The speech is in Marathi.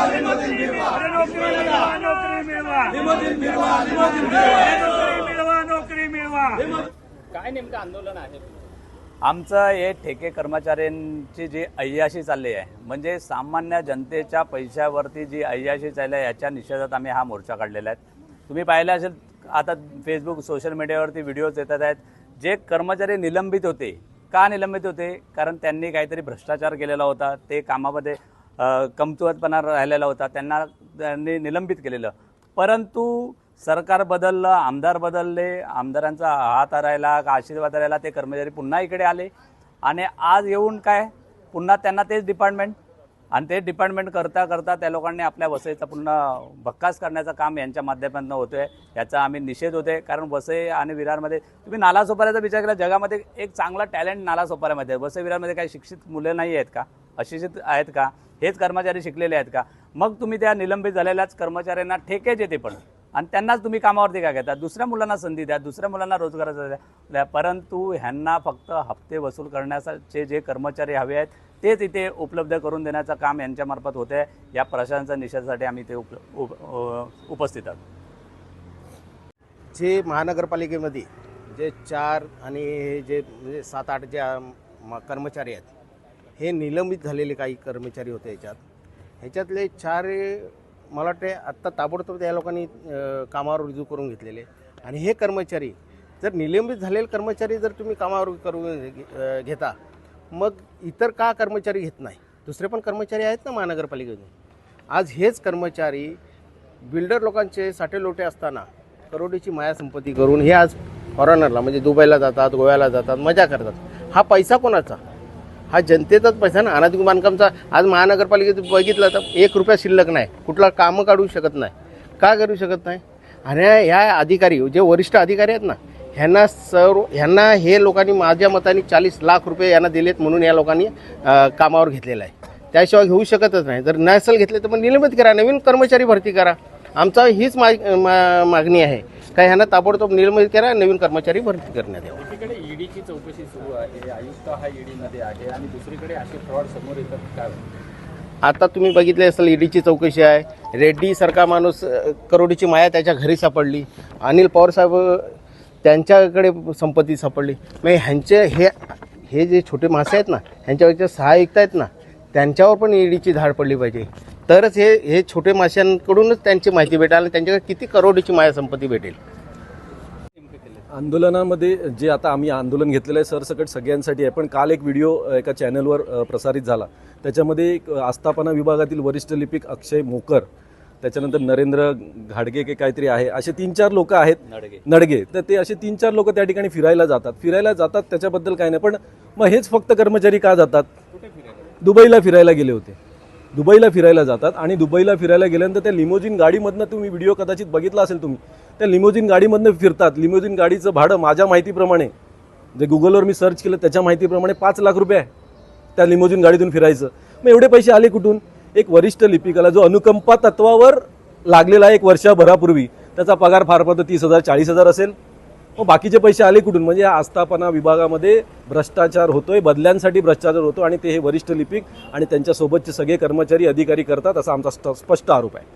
नोकरी मिळवा मिळवा नोकरी मिळवा नोकरी मिळवा काय नेमकं आंदोलन आहे आमचं हे ठेके कर्मचाऱ्यांची जी अय्याशी चालली आहे म्हणजे सामान्य जनतेच्या पैशावरती जी अय्याशी चालली आहे याच्या निषेधात आम्ही हा मोर्चा काढलेला आहे. तुम्ही पाहिलं असेल आता फेसबुक सोशल मीडियावरती व्हिडिओज येतात आहेत. जे कर्मचारी निलंबित होते का निलंबित होते? कारण त्यांनी काहीतरी भ्रष्टाचार केलेला होता ते कामामध्ये कमकुवतपणा राहिलेला होता त्यांना त्यांनी निलंबित केलेलं. परंतु सरकार बदललं आमदार बदलले आमदारांचा हात राहिला का आशीर्वाद राहिला ते कर्मचारी पुन्हा इकडे आले. आणि आज येऊन काय? पुन्हा त्यांना तेच डिपार्टमेंट आणि ते डिपार्टमेंट करता करता त्या लोकांनी आपल्या वसईचा पुन्हा भक्कास करण्याचं काम यांच्या माध्यमातून होतं आहे याचा आम्ही निषेध होते कारण वसई आणि विरारमध्ये तुम्ही नालासोपाऱ्याचा विचार केला जगामध्ये एक चांगला टॅलेंट नालासोपाऱ्यामध्ये आहे वसई विरारमध्ये काही शिक्षित मुलं नाही आहेत का? अशिक्षित आहेत का? हेच कर्मचारी शिकलेले आहेत का? मग तुम्ही त्या निलंबित झालेल्याच कर्मचाऱ्यांना ठेकेच येते पण. आणि त्यांनाच तुम्ही कामावरती का घेता? दुसऱ्या मुलांना संधी द्या दुसऱ्या मुलांना रोजगाराचा द्या. द्या परंतु ह्यांना फक्त हप्ते वसूल करण्याचे जे कर्मचारी हवे आहेत तेच इथे उपलब्ध करून देण्याचं काम यांच्यामार्फत होते आहे. या प्रशासनाच्या निषेधासाठी आम्ही ते उप उप उपस्थित आहोत. जे महानगरपालिकेमध्ये जे चार आणि जे म्हणजे सात आठ जे म- कर्मचारी आहेत हे निलंबित झालेले काही कर्मचारी होते याच्यात. ह्याच्यातले चार मला वाटते आत्ता ताबडतोब या लोकांनी कामावर रुजू करून घेतलेले. आणि हे कर्मचारी जर निलंबित झालेले कर्मचारी जर तुम्ही कामावर करून घे- घेता मग इतर का कर्मचारी घेत नाही? दुसरे पण कर्मचारी आहेत ना महानगरपालिकेने आज हेच कर्मचारी बिल्डर लोकांचे साठे लोटे असताना करोडीची माया संपत्ती करून हे आज फॉरेनरला म्हणजे दुबईला जातात गोव्याला जातात मजा करतात. हा पैसा कोणाचा? हा जनतेचाच पैसा ना. अनाधिक बांधकामचा आज महानगरपालिकेत बघितलं तर एक रुपया शिल्लक नाही. कुठला कामं काढू शकत नाही. का करू शकत नाही? आणि ह्या अधिकारी जे वरिष्ठ अधिकारी आहेत ना ह्यांना सर्व ह्यांना हे लोकांनी माझ्या मताने चाळीस लाख रुपये यांना दिलेत म्हणून या लोकांनी कामावर घेतलेलं आहे. त्याशिवाय घेऊ शकतच नाही. जर नॅसल घेतले तर मग निलंबित करा नवीन कर्मचारी भरती करा. आमचा हीच माग मा- मागणी आहे. का ह्यांना ताबडतोब निलंबित करा नवीन कर्मचारी भरती करण्यात यावं. ईडीची चौकशी सुरू आहे आयुक्त हा ईडीमध्ये आहे आणि दुसरीकडे असे फ्रॉड समोर येतात काय आता तुम्ही बघितले असेल ईडीची चौकशी आहे. रेड्डी सारखा माणूस करोडीची माया त्याच्या घरी सापडली. अनिल पवार साहेब त्यांच्याकडे संपत्ती सापडली. मग ह्यांचे हे हे जे छोटे मासे आहेत ना ह्यांच्यावरचे सहाय्यकता आहेत ना त्यांच्यावर पण ईडीची धाड पडली पाहिजे. तरच हे हे छोटे माशांकडूनच त्यांची माहिती भेटेल आणि त्यांच्याकडे किती करोडीची माया संपत्ती भेटेल. आंदोलनामध्ये जे आता आम्ही आंदोलन घेतलेलं आहे सरसकट सगळ्यांसाठी आहे पण काल एक व्हिडिओ एका चॅनलवर प्रसारित झाला. त्याच्यामध्ये एक आस्थापना विभागातील वरिष्ठ लिपिक अक्षय मोकर त्याच्यानंतर नरेंद्र घाडगे के काहीतरी आहे असे तीन चार लोक आहेत. नडगे. नडगे. तर ते असे तीन चार लोक त्या ठिकाणी फिरायला जातात. फिरायला जातात त्याच्याबद्दल काय नाही पण मग हेच फक्त कर्मचारी का जातात? दुबईला फिरायला गेले होते. दुबईला फिरायला जातात आणि दुबईला फिरायला गेल्यानंतर त्या लिमोजिन गाडीमधनं तुम्ही व्हिडिओ कदाचित बघितला असेल तुम्ही. त्या लिमोजिन गाडीमधनं फिरतात. लिमोजिन गाडीचं भाडं माझ्या माहितीप्रमाणे जे गुगलवर मी सर्च केलं त्याच्या माहितीप्रमाणे पाच लाख रुपये आहे त्या लिमोजिन गाडीतून फिरायचं. मग एवढे पैसे आले कुठून? एक वरिष्ठ लिपिकाला जो अनुकंपा तत्वावर लागलेला आहे एक वर्षभरापूर्वी त्याचा पगार फार फार तर तीस हजार चाळीस हजार असेल. मग बाकीचे पैसे आले कुठून? म्हणजे या आस्थापना विभागामध्ये भ्रष्टाचार होतोय बदल्यांसाठी भ्रष्टाचार होतो आणि ते हे वरिष्ठ लिपिक आणि त्यांच्यासोबतचे सगळे कर्मचारी अधिकारी करतात असा आमचा स्पष्ट आरोप आहे.